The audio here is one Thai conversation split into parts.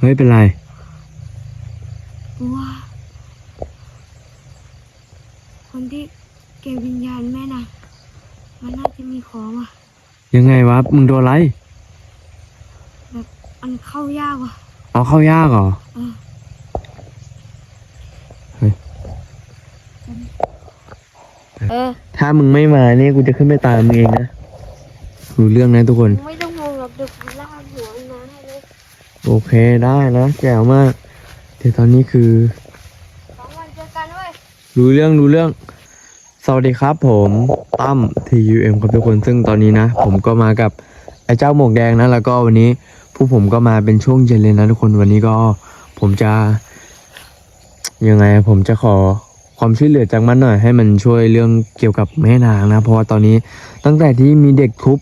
เฮ้ยเป็นไรกูว่าคนที่เก็บวิญญาณแม่น่ะ มันน่าจะมีของอะ ยังไงวะ มึงโดนอะไรแบบมันเข้ายากว่ะเอาเข้ายากเหรอเออเฮ้ยเออถ้ามึงไม่มาเนี่ยกูจะขึ้นไปตามมึงเองนะรู้เรื่องนะทุกคน ไม่ต้องห่วงหรอกเดี๋ยวกูลากหัวมันมาให้เลย โอเคได้นะแจ๋วมากเดี๋ยวตอนนี้คือสองวันเจอกันเว้ยรู้เรื่องรู้เรื่อง สวัสดีครับผมตั้ม TUM ครับทุกคนซึ่งตอนนี้นะ ผมก็มากับไอ้เจ้าหมวกแดงนะ แล้วก็วันนี้ผู้ผมก็มาเป็นช่วงเย็นเลยนะทุกคนวันนี้ก็ผมจะ ยังไงผมจะขอความช่วยเหลือจากมันหน่อยให้มันช่วยเรื่องเกี่ยวกับแม่นางนะ เพราะว่าตอนนี้ตั้งแต่ที่มีเด็กทุบ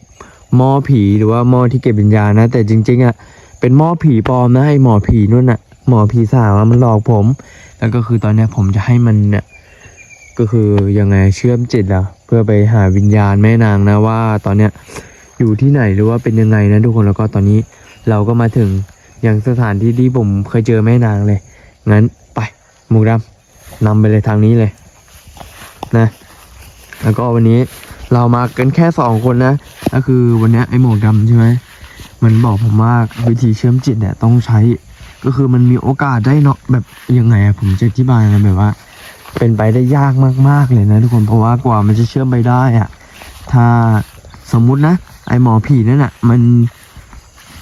หม้อผีหรือว่าหม้อที่เก็บวิญญาณนะ แต่จริง ๆอะ เป็นหมอผีปลอมนะไอหมอผีนู่นน่ะ หมอผีสาวอะมันหลอกผม แล้วก็คือตอนเนี้ยผมจะให้มันเนี่ยก็คือยังไงเชื่อมจิตอะเพื่อไปหาวิญญาณแม่นางนะว่าตอนเนี้ยอยู่ที่ไหนหรือว่าเป็นยังไงนะทุกคนแล้วก็ตอนนี้เราก็มาถึงยังสถานที่ที่ผมเคยเจอแม่นางเลยงั้นไปหมูดำนำไปเลยทางนี้เลยนะ แล้วก็วันนี้เรามากันแค่สองคนนะก็คือวันเนี้ยไอ้หมวกดำใช่ไหม มันบอกผมว่าวิธีเชื่อมจิตเนี่ยต้องใช้ ก็คือมันมีโอกาสได้เนาะแบบยังไงอะผมจะอธิบายนะแบบว่า เป็นไปได้ยากมากๆเลยนะทุกคนเพราะว่ากว่ามันจะเชื่อมไปได้อะถ้าสมมุตินะ ไอหมอผีนั่นน่ะมัน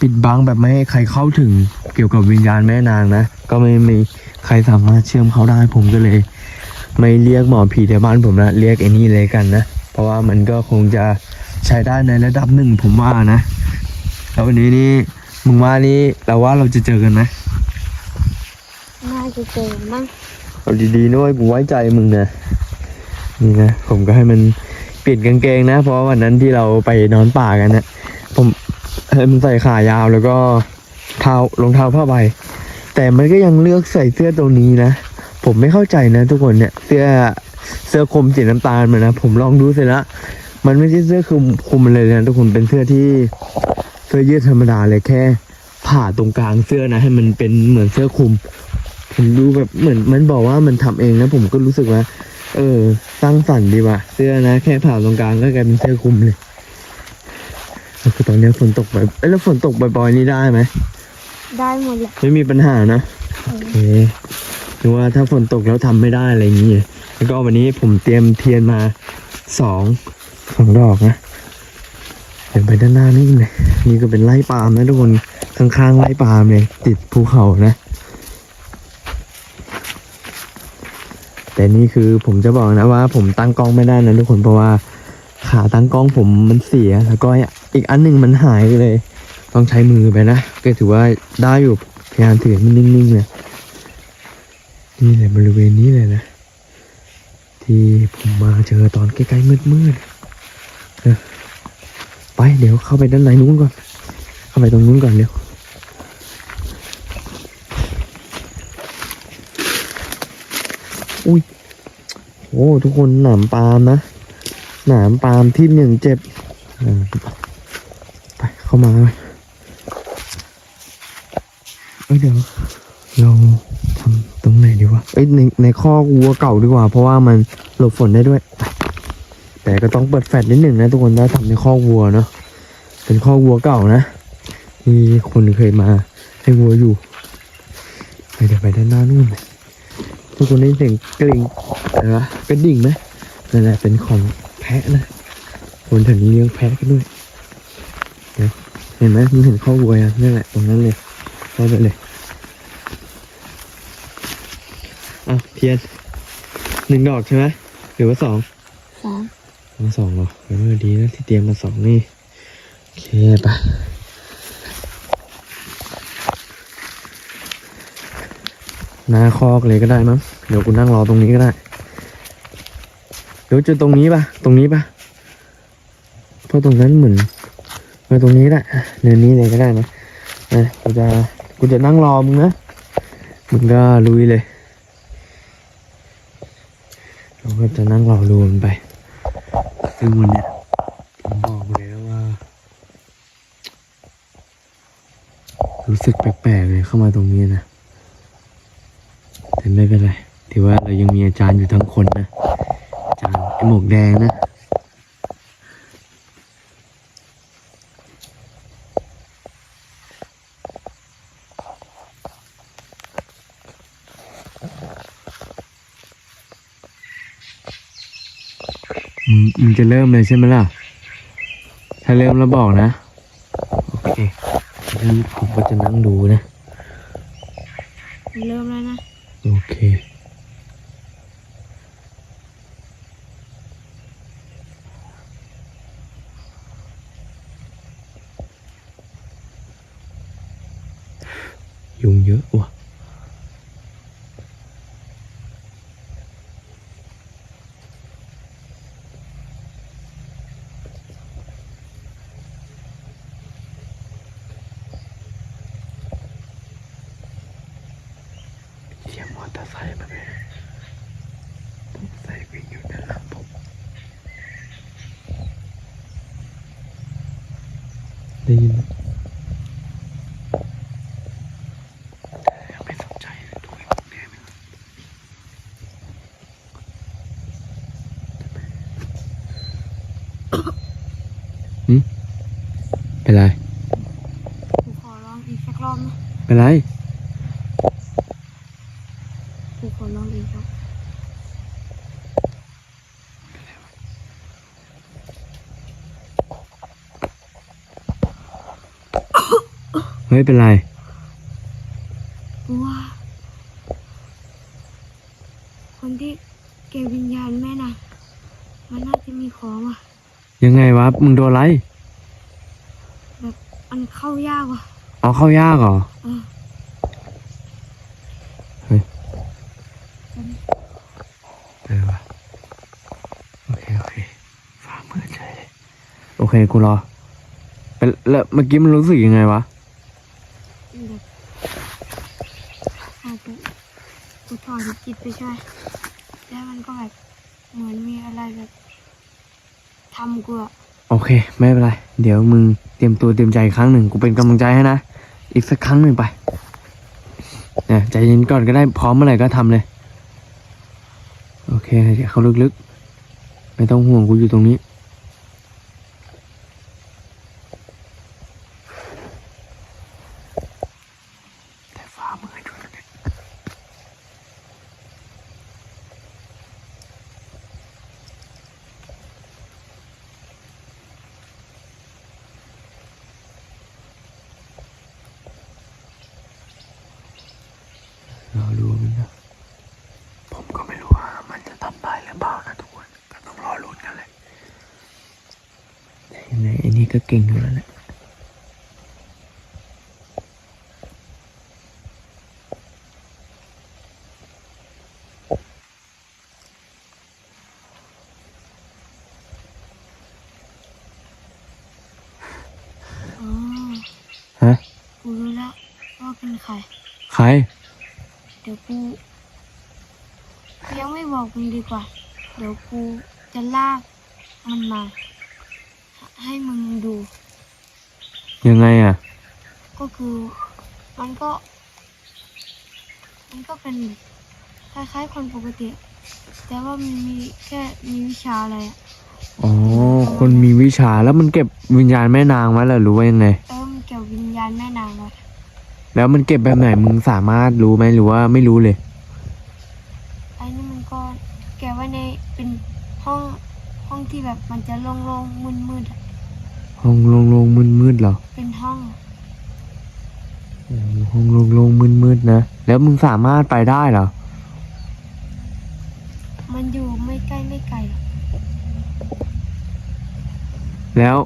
ปิดบังแบบไม่ให้ใครเข้าถึงเกี่ยวกับวิญญาณแม่นางนะ ก็ไม่มีใครสามารถเชื่อมเขาได้ผมก็เลย ไม่เรียกหมอผีแถวบ้านผมละเรียกไอ้นี่เลยกันนะ เพราะว่ามันก็คงจะใช้ได้ในระดับหนึ่งผมว่านะ แล้ววันนี้นี่มึงว่านี่เราว่าเราจะเจอกันไหมน่าจะเจอมั้งเอาดีๆด้วยกูไว้ใจมึงนะนี่นะผมก็ให้มันเปลี่ยนกางเกงนะ เพราะว่าวันนั้นที่เราไปนอนป่ากันนะผมให้มันใส่ขายาวแล้วก็เท้ารองเท้าผ้าใบ แต่มันก็ยังเลือกใส่เสื้อตัวนี้นะ ผมไม่เข้าใจนะ ทุกคนเนี่ยเสื้อเสื้อคลุมสีน้ำตาลมันนะผมลองดูเสร็จแล้วมันไม่ใช่เสื้อคลุมคลุมมันเลยนะทุกคนเป็นเสื้อที่เสื้อยืดธรรมดาเลยแค่ ผ่าตรงกลางเสื้อนะ ให้มันเป็นเหมือนเสื้อคลุมผมดูแบบเหมือนมันบอกว่ามันทำเองนะ ผมก็รู้สึกว่า เออสร้างสรรค์ดีว่ะเสื้อนะ แค่ผ่าตรงกลางก็กลายเป็นเสื้อคลุมเลยแล้วคือตอนนี้ฝนตกบ่อยเอ้ยแล้วฝนตกบ่อยๆนี่ได้ไหมได้หมดแหละไม่มีปัญหานะโอเคหรือว่าถ้าฝนตกแล้วทำไม่ได้อะไรอย่างงี้แล้วก็วันนี้ผมเตรียมเทียนมาสองสองดอกนะ เดินไปด้านหน้านี่เลยนี่ก็เป็นไร่ปาล์มนะทุกคนข้างๆไร่ปาล์มเลยติดภูเขานะ แต่นี่คือผมจะบอกนะว่า ผมตั้งกล้องไม่ได้นะทุกคนเพราะว่าขาตั้งกล้องผมมันเสีย แล้วก็อีกอันหนึ่งมันหายไปเลย ต้องใช้มือไปนะก็ถือว่าได้อยู่พยายามถือมันนิ่งๆเลยนี่แหละบริเวณนี้เลยนะ ที่ผมมาเจอตอนใกล้ๆมืดๆ ไปเดี๋ยวเข้าไปด้านในนู้นก่อน เข้าไปตรงนู้นก่อนเร็วอุ้ยโอ้ทุกคนหนามปาล์มนะหนามปาล์มที่หนึ่งเจ็บไปเข้ามาเลยเอ้ยเดี๋ยว เราทำตรงไหนดีวะเอ้ยในในข้อกวัวเก่าดีกว่า เพราะว่ามันหลบฝนได้ด้วย แต่ก็ต้องเปิดแฟลชนิดหนึ่งนะทุกคนถ้ทำในข้อวัวเนาะเป็นข้อวัวเก่านะที่คนเคยมาให้วัวอยู่ไปเดี๋ยวไปด้านหน้านู่นทุกคนได้เสียงกริ่งอะไรวะกระดิ่งไหมนั่นแหละเป็นของแพะนะคนแถวนี้เลี้ยงแพะกันด้วยเห็นไหมมึงเห็นข้อวัวยังนั่นแหละตรงนั้นเลยเข้าไปเลยอะเทียนหนึ่งดอกใช่ไหมหรือว่าสองสอง มาสองเหรอเออดีนะที่เตรียมมาสองนี่ โอเคไปหน้าคอกเลยก็ได้มั้ง เดี๋ยวกูนั่งรอตรงนี้ก็ได้ เดี๋ยวจะตรงนี้ปะตรงนี้ปะเพราะตรงนั้นเหมือนมาตรงนี้แหละเนินนี้เลยก็ได้นะนะกูจะกูจะนั่งรอมึงนะ มึงก็ลุยเลยเราก็จะนั่งรอรูมันไป ซึ่งวันเนี้ยผมบอกแล้วว่า รู้สึกแปลกๆเลยเข้ามาตรงนี้นะ แต่ไม่เป็นไรถือว่าเรายังมีอาจารย์อยู่ทั้งคนนะ อาจารย์ไอหมวกแดงนะ จะเริ่มเลยใช่ไหมล่ะ ถ้าเริ่มแล้วบอกนะ โอเคงั้นผมก็จะนั่งดูนะ เริ่มแล้วนะ โอเคยุงเยอะว่ะ เสียงมอเตอร์ไซค์มาเลยต้องใส่วิ่งอยู่ด้านหลังผมได้ยินไหมยังไม่สนใจเลยดูไอ้พวกแกไปก่อนหืมเป็นไรกูขอลองอีกสักรอบนะเป็นไร กูขอลองอีกรอบ เฮ้ยเป็นไรกูว่าคนที่เก็บวิญญาณแม่น่ะ มันน่าจะมีของอะ ยังไงวะ มึงโดนอะไร แบบมันเข้ายากว่ะเอาเข้ายากเหรอ เออเฮ้ย เออวะโอเค โอเคฟ้ามืดเฉยเลยโอเค กูรอเป็นแล้วเมื่อกี้มันรู้สึกยังไงวะ แบบอาจจะกูถ อนจิตไปช่วยแล้วมันก็แบบเหมือนมีอะไรแบบทำกูอะโอเค ไม่เป็นไร เดี๋ยวมึงเตรียมตัวเตรียมใจอีกครั้งหนึ่งกูเป็นกำลังใจให้นะ อีกสักครั้งหนึ่งไปเนี่ยใจเย็นก่อนก็ได้พร้อมเมื่อไหร่ก็ทำเลย โอเคเดี๋ยวเขาลึกๆ ไม่ต้องห่วงกูอยู่ตรงนี้ แต่ฟ้ามืดด้วยนะเนี่ย รอรู้มันนะผมก็ไม่รู้ว่ามันจะทำได้หรือเปล่านะทุกคนก็ต้องรอลุ้นกันเลยแต่ยังไงไอ้นี่ก็เก่งอยู่แล้วแหละอ๋อฮะ กูรู้แล้วว่าเป็นใคร ใคร เดี๋ยวกูยังไม่บอกมึงดีกว่า เดี๋ยวกูจะลากมันมา ให้มึงดู ยังไงอะ ก็คือมันก็ มันก็เป็นคล้ายๆคนปกติ แต่ว่ามันมีแค่มีวิชาอะไรอะอ๋อ คนมีวิชาแล้วมันเก็บวิญญาณแม่นางไว้เหรอหรู้ว่ายังไง เออมันเกี่ยววิญญาณแม่นางไว้แล้วมันเก็บแบบไหนมึงสามารถรู้ไหมหรือว่าไม่รู้เลย ไอ้นี่มันก็แกะไว้ในเป็นห้องห้อง ที่แบบมันจะโล่งๆมืดๆอะห้องโล่งๆมืดๆเหรอเป็นห้องโอ้โหห้องโล่งๆมืดๆนะ แล้วมึงสามารถไปได้เหรอ มันอยู่ไม่ใกล้ไม่ไกลหรอกแล้ว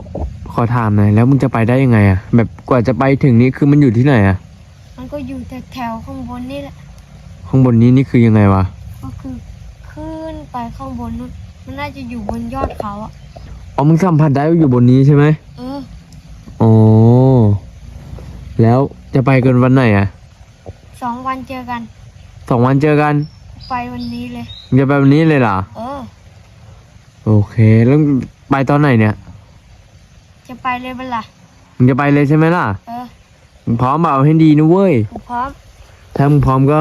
ขอถามหน่อยแล้วมึงจะไปได้ยังไงอะแบบกว่าจะไปถึงนี้คือมันอยู่ที่ไหนอะมันก็อยู่แถวๆข้างบนนี่แหละ ข้างบนนี้นี่คือยังไงวะก็คือขึ้นไปข้างบนนู้น มันน่าจะอยู่บนยอดเขาอะอ๋อมึงสัมผัสได้ว่าอยู่บนนี้ใช่ไหมเออ อ๋อ แล้วจะไปกันวันไหนอะสองวันเจอกัน สองวันเจอกัน ไปวันนี้เลย มึงจะไปวันนี้เลยเหรอ เออ โอเค แล้วไปตอนไหนเนี่ย จะไปเลยเปะล่ามึงจะไปเลยใช่ไหมล่ะ เออมึงพร้อมเปล่าให้ดีนะเว้ยผมพร้อม ถ้ามึงพร้อมก็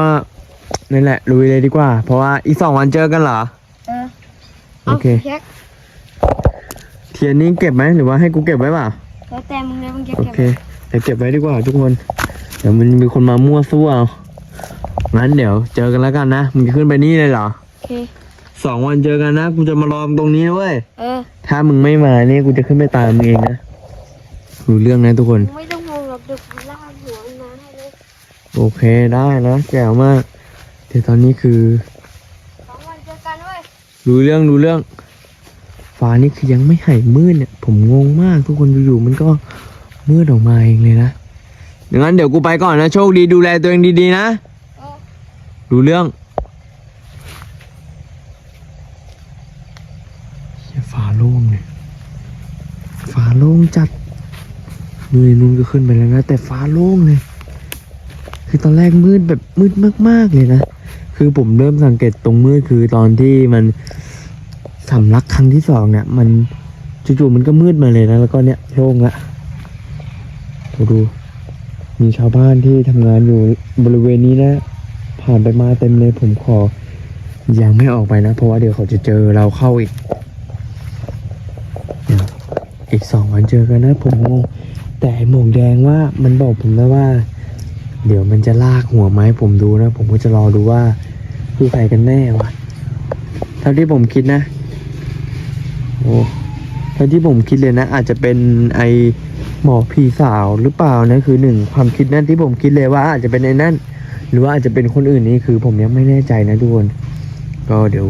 นั่นแหละลุยเลยดีกว่า เพราะว่าอีกสองวันเจอกันเหรอ เออ โอเคาแช็คเทียนนี้เก็บไหมหรือว่าให้กูเก็บไว้เปล่าแล้วแต่มึงเลยมึงจะโอเก็บเคเดี๋ยวเก็บไว้ดีกว่าทุกคน เดี๋ยวมันมีคนมามั่วซั่วเอางั้นเดี๋ยวเจอกันแล้วกันนะมึงจะขึ้นไปนี่เลยเหรอโอเค สองวันเจอกันนะกูจะมารอมึงตรงนี้นะเว้ยเออถ้ามึงไม่มาเนี่ยกูจะขึ้นไปตามมึงเองนะรู้เรื่องนะทุกคน มึงไม่ต้องห่วงหรอกเดี๋ยวกูลากหัวมันมาให้เลย โอเคได้นะแจ๋วมากแต่ตอนนี้คือ สองวันเจอกันเว้ย รู้เรื่องรู้เรื่องฟ้านี่คือยังไม่หายมืดเนี่ยผมงงมากทุกคนอยู่ๆมันก็มืดออกมาเองเลยนะดังนั้นเดี๋ยวกูไปก่อนนะโชคดีดูแลตัวเองดีๆนะรู้เรื่องฟ้าโล่งเลยฟ้าโล่งจัดนู่นนู่นก็ขึ้นไปแล้วนะ แต่ฟ้าโล่งเลย คือตอนแรกมืดแบบมืดมากๆเลยนะ คือผมเริ่มสังเกตตรงมืดคือตอนที่มันสำลักครั้งที่สองเนี่ย มันจู่ๆมันก็มืดมาเลยนะแล้วก็เนี่ยโล่งละดูดู มีชาวบ้านที่ทำงานอยู่บริเวณนี้นะ ผ่านไปมาเต็มเลยผมขอ ยังไม่ออกไปนะ เพราะว่าเดี๋ยวเขาจะเจอเราเข้าอีกอีกสองวันเจอกันนะผมงงแต่หมวกแดงว่ามันบอกผมนะว่า เดี๋ยวมันจะลากหัวไม้ผมดูนะ ผมก็จะรอดูว่าคือใครกันแน่วะเท่าที่ผมคิดนะ โอ้เท่าที่ผมคิดเลยนะ อาจจะเป็นไอหมอผีสาวหรือเปล่านะคือหนึ่งความคิดนั่นที่ผมคิดเลยว่า อาจจะเป็นไอ้นั่น หรือว่าอาจจะเป็นคนอื่นนี่คือ ผมยังไม่แน่ใจนะทุกคนก็เดี๋ยว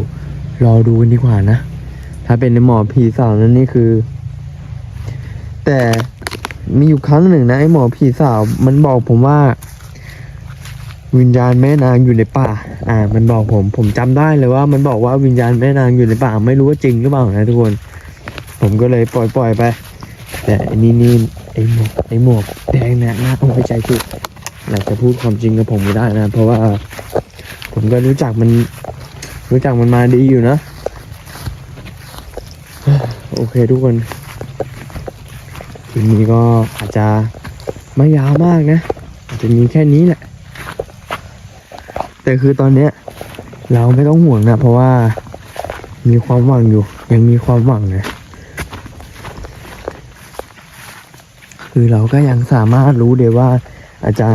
รอดูกันดีกว่านะถ้าเป็นหมอผีสาวนั้นนี่คือ แต่มีอยู่ครั้งหนึ่งนะไอหมอผีสาวมันบอกผมว่า วิญญาณแม่นางอยู่ในป่า อ่า มันบอกผม ผมจำได้เลยว่า มันบอกว่าวิญญาณแม่นางอยู่ในป่า ไม่รู้ว่าจริงหรือเปล่านะทุกคน ผมก็เลยปล่อยปล่อยไป แต่นนี้นี่ไอหมวกไอหมวกแดงเนี่ยน่าเอาไปใจถูกอาจจะพูดความจริงกับผมไม่ได้นะ เพราะว่า ผมก็รู้จักมัน รู้จักมันมาดีอยู่นะ โอเคทุกคนคลิปนี้ก็อาจจะไม่ยาวมากนะ อาจจะมีแค่นี้แหละ แต่คือตอนเนี้ยเราไม่ต้องห่วงนะเพราะว่ามีความหวังอยู่ ยังมีความหวังนะคือเราก็ยังสามารถรู้เลยว่า อาจจะ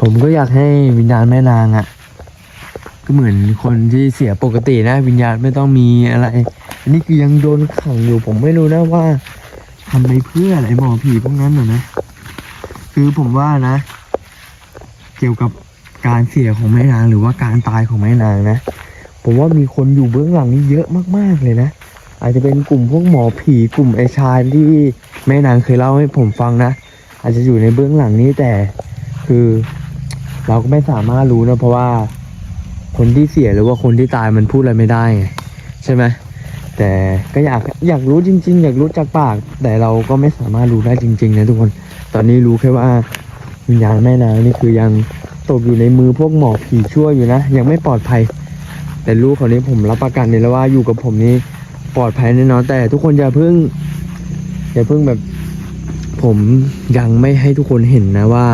ผมก็อยากให้วิญญาณแม่นางอะ่ะ ก็เหมือนคนที่เสียปกตินะ วิญญาณไม่ต้องมีอะไร อันนี้คือยังโดนขังอยู่ ผมไม่รู้นะว่าทำไปเพื่ออะไรหมอผีพวกนั้นน่ะนะ คือผมว่านะ เกี่ยวกับ การเสียของแม่นางหรือว่าการตายของแม่นางนะ ผมว่ามีคนอยู่เบื้องหลังนี่เยอะมากๆเลยนะ อาจจะเป็นกลุ่มพวกหมอผีกลุ่มไอชายที่แม่นางเคยเล่าให้ผมฟังนะ อาจจะอยู่ในเบื้องหลังนี้แต่คือเราก็ไม่สามารถรู้นะเพราะว่าคนที่เสียหรือว่าคนที่ตายมันพูดอะไรไม่ได้ไงใช่ไหมแต่ก็อยากอยากรู้จริง ๆ อยากรู้จากปาก แต่เราก็ไม่สามารถรู้ได้จริง ๆ นะทุกคน ตอนนี้รู้แค่ว่าวิญญาณแม่นางนี่คือยัง ตกอยู่ในมือพวกหมอผีชั่วอยู่นะ ยังไม่ปลอดภัย แต่ลูกคนนี้ผมรับประกันเลยแล้วว่าอยู่กับผมนี้ปลอดภัยแน่นอนแต่ทุกคนอย่าเพิ่งอย่าเพิ่งแบบ ผมยังไม่ให้ทุกคนเห็นนะว่า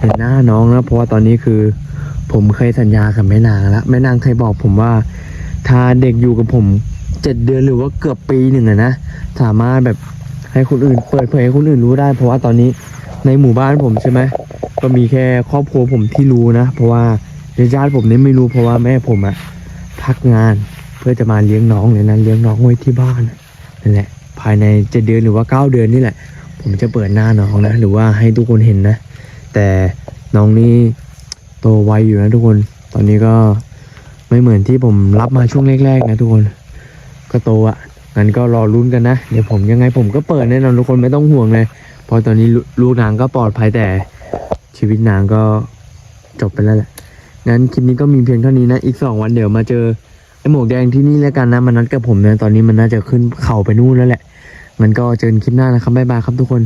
เห็นหน้าน้องนะเพราะว่าตอนนี้คือ ผมเคยสัญญากับแม่นางแล้วแม่นางเคยบอกผมว่า ถ้าเด็กอยู่กับผมเจ็ดเดือนหรือว่าเกือบปีหนึ่งอะนะสามารถแบบให้คนอื่นเปิดเผยให้คนอื่นรู้ได้ เพราะว่าตอนนี้ในหมู่บ้านผมใช่ไหม ก็มีแค่ครอบครัวผมที่รู้นะ เพราะว่าญาติผมนี่ไม่รู้เพราะว่าแม่ผมอะพักงานเพื่อจะมาเลี้ยงน้องเลยนะเลี้ยงน้องไว้ที่บ้านนั่นแหละ ภายในเจ็ดเดือนหรือว่าเก้าเดือนนี่แหละ ผมจะเปิดหน้าน้องนะ หรือว่าให้ทุกคนเห็นนะ แต่น้องนี่โตไวอยู่นะทุกคน ตอนนี้ก็ไม่เหมือนที่ผมรับมาช่วงแรกๆนะทุกคนก็โตอะงั้นก็รอลุ้นกันนะ เดี๋ยวผมยังไงผมก็เปิดแน่นอนทุกคนไม่ต้องห่วงเลยเพราะตอนนี้ลูลูกนางก็ปลอดภัยแต่ ชีวิตนางก็จบไปแล้วแหละงั้นคลิปนี้ก็มีเพียงเท่านี้นะ อีกสองวันเดี๋ยวมาเจอไอหมวกแดงที่นี่แล้วกันนะมันนัดกับผมนะตอนนี้มันน่าจะขึ้นเข่าไปนู่นแล้วแหละมันก็เจอกันคลิปหน้านะครับบ๊ายบายครับทุกคน